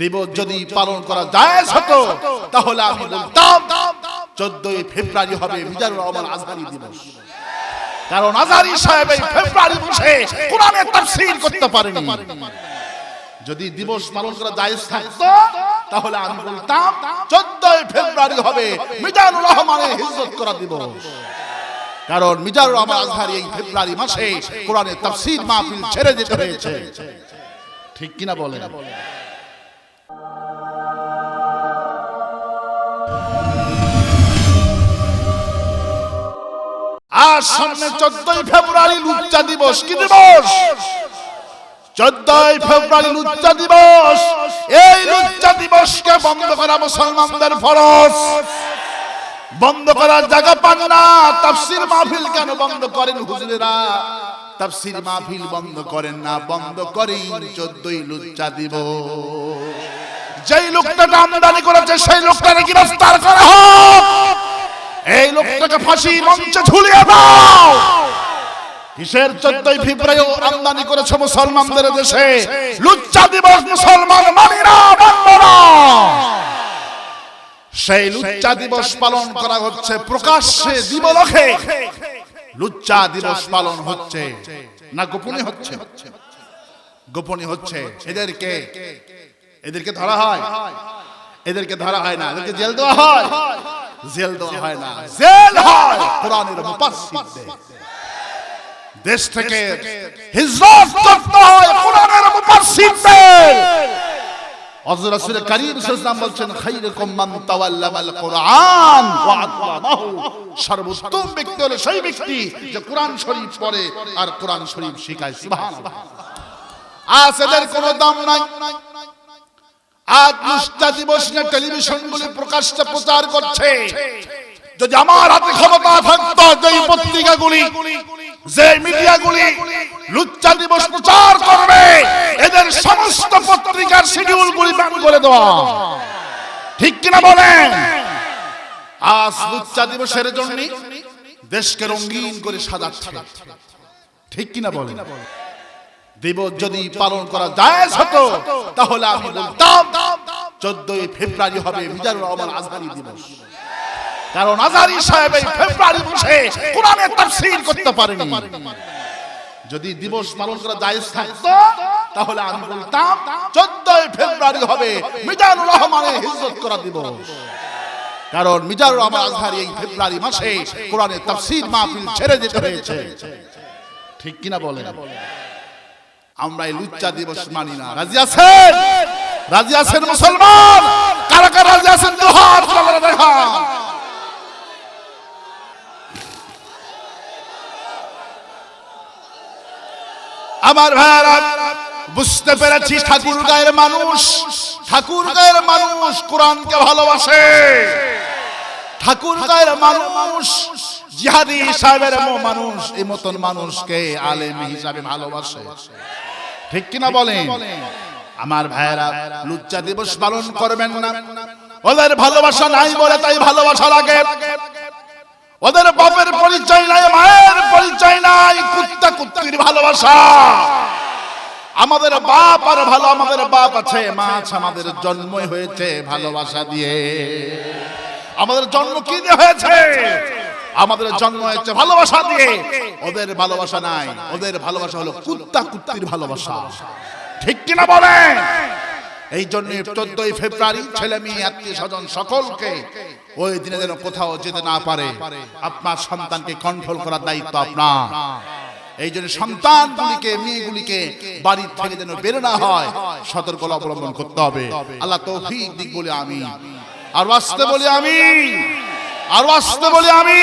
দিবস যদি পালন করা যায় হতো তাহলে আমি বলতাম চোদ্দই ফেব্রুয়ারি হবে মিজানুর রহমান আজহারি দিবস। কারণ আজহারি সাহেব এই ফেব্রুয়ারি মাসে কোরআনের তাফসীর করতে পারেনি। যদি দিবস পালন করা জায়েজ থাকতো তাহলে আমি বলতাম চোদ্দই ফেব্রুয়ারি হবে মিজানুর রহমানের হিজরত করা দিবস। কারণ মিজানুর রহমান আজহারি এই ফেব্রুয়ারি মাসে কোরআনের তাফসীর মাহফিল ছেড়ে যেতে হয়েছে। ঠিক কিনা বলেন? আর সামনে চোদ্দই ফেব্রুয়ারি লুচ্চা দিবস কি দিবস। চোদ্দই ফেব্রুয়ারি লুচ্চা দিবস। এই লুচ্চা দিবসকে বন্ধ করা মুসলমানদের ফরজ। বন্ধ করার জায়গা পান না। তাফসির মাহফিল কেন বন্ধ করেন হুজুরেরা? তাফসির মাহফিল বন্ধ করেন না বন্ধ করেন চোদ্দই লুচ্চা দিবস। যেই লোকটাকে আমদানি করেছে সেই লোকটা লোকটাকে গ্রেফতার করা হোক। লোকটাকে ফাঁসি মঞ্চে ঝুলিয়ে দাও। কিসের চোদ্দই ফেব্রুয়ারি আমদানি করেছে মুসলমানদের দেশে? লুচ্চা দিবস মুসলমান মানি সেই লুচ্চা দিবস পালন করা হচ্ছে প্রকাশ্যে দিবলকে লুচ্চা দিবস পালন হচ্ছে না গোপনে হচ্ছে? গোপনে হচ্ছে। এদেরকে এদেরকে ধরা হয়। এদেরকে ধরা হয় না, এদেরকে জেল দেওয়া হয়। জেল দেওয়া হয় না। জেল হয়। কোরআনের মুফাসসিরদের দেশ। থেকে হিজরত করতে হয় কোরআনের মুফাসসিরদের হযরত রাসূল করিম সাল্লাল্লাহু বলছেন খায়রুকুম মান তাওয়াল্লামাল কোরআন। ওয়া আতলামাহু সর্বোত্তম ব্যক্তি হলো সেই ব্যক্তি যে কোরআন শরীফ পড়ে আর কোরআন শরীফ শেখায়। সুবহানাল্লাহ। আজ এদের কোনো দাম নাই। আজ লুচ্চা দিবস নিয়ে টেলিভিশনগুলি প্রকাশ্যে প্রচার করছে। যদি আমার হাতে ক্ষমতা থাকতো যে পত্রিকাগুলি যে মিডিয়াগুলি লুচ্চা দিবস প্রচার করবে, এদের সমস্ত পত্রিকার শিডিউল গুলি ব্যান করে দেওয়া। ঠিক কিনা বলেন? আজ লুচ্চা দিবসের জন্য দেশকে রঙিন করে সাজাচ্ছে। ঠিক কিনা বলেন? দিবস যদি পালন করা যায় হতো তাহলে আমি বলতাম চোদ্দই ফেব্রুয়ারি হবে মিজানুর রহমান আজহারি দিবস। কারণ আজহারি সাহেব এই ফেব্রুয়ারি মাসে কোরআনের তাফসীর করতে পারেনি। যদি দিবস পালন করা জায়েজ থাকতো তাহলে আমি বলতাম চোদ্দই ফেব্রুয়ারি হবে মিজানুর রহমানের হিজরত করা দিবস। কারণ মিজানুর রহমান আজহারি এই ফেব্রুয়ারি মাসে কোরআনের তাফসীর মাহফিল ছেড়ে যেতে হয়েছে। ঠিক কিনা বলেন? আমরা এই লুচ্চা দিবস মানি না। রাজি আছেন? রাজি আছেন মুসলমান? কারা কারা রাজি আছেন দু হাত তোলা দেখা আমার ভাইয়ারা বুঝতে পেরেছি ঠাকুর গায়ের মানুষ। ঠাকুর গায়ের মানুষ কোরআনকে ভালোবাসে। ঠাকুর গায়ের মানুষ জিহাদি সাহেবের মানুষ এই মতন মানুষকে আলেম হিসাবে ভালোবাসে। ঠিক কিনা বলেন? আমার ভাইয়েরা লুচ্চা দিবস পালন করবেন না। ওদের ভালোবাসা নাই বলে তাই ভালোবাসা লাগে। ওদের বাপের পরিচয় নাই মায়ের পরিচয় নাই কুত্তা কুত্তির ভালোবাসা। আমাদের বাপ আর ভালো আমাদের বাপ আছে মা আছে আমাদের জন্মই হয়েছে ভালোবাসা দিয়ে। আমাদের জন্ম কি দিয়ে হয়েছে? আমাদের জন্ম হয়েছে ভালোবাসা দিয়ে। ওদের ভালোবাসা নাই। ওদের ভালোবাসা হলো কুত্তা কুত্তির ভালোবাসা। ঠিক কিনা বলেন? এই জন্য চোদ্দই ফেব্রুয়ারি ছেলে মেয়ে আত্মীয় স্বজন সকলকে ওই দিনে যেন কোথাও যেতে না পারে। আপনার সন্তানকে কন্ট্রোল করার দায়িত্ব আপনার। এই জন্য সন্তানগুলিকে মেয়েগুলিকে বাড়ির থেকে যেন বেরো না হয় সতর্কতা অবলম্বন করতে হবে। আল্লাহ তৌফিক দিক বলে আমি। আর আসতে বলি আমি। আর আসতে বলি আমি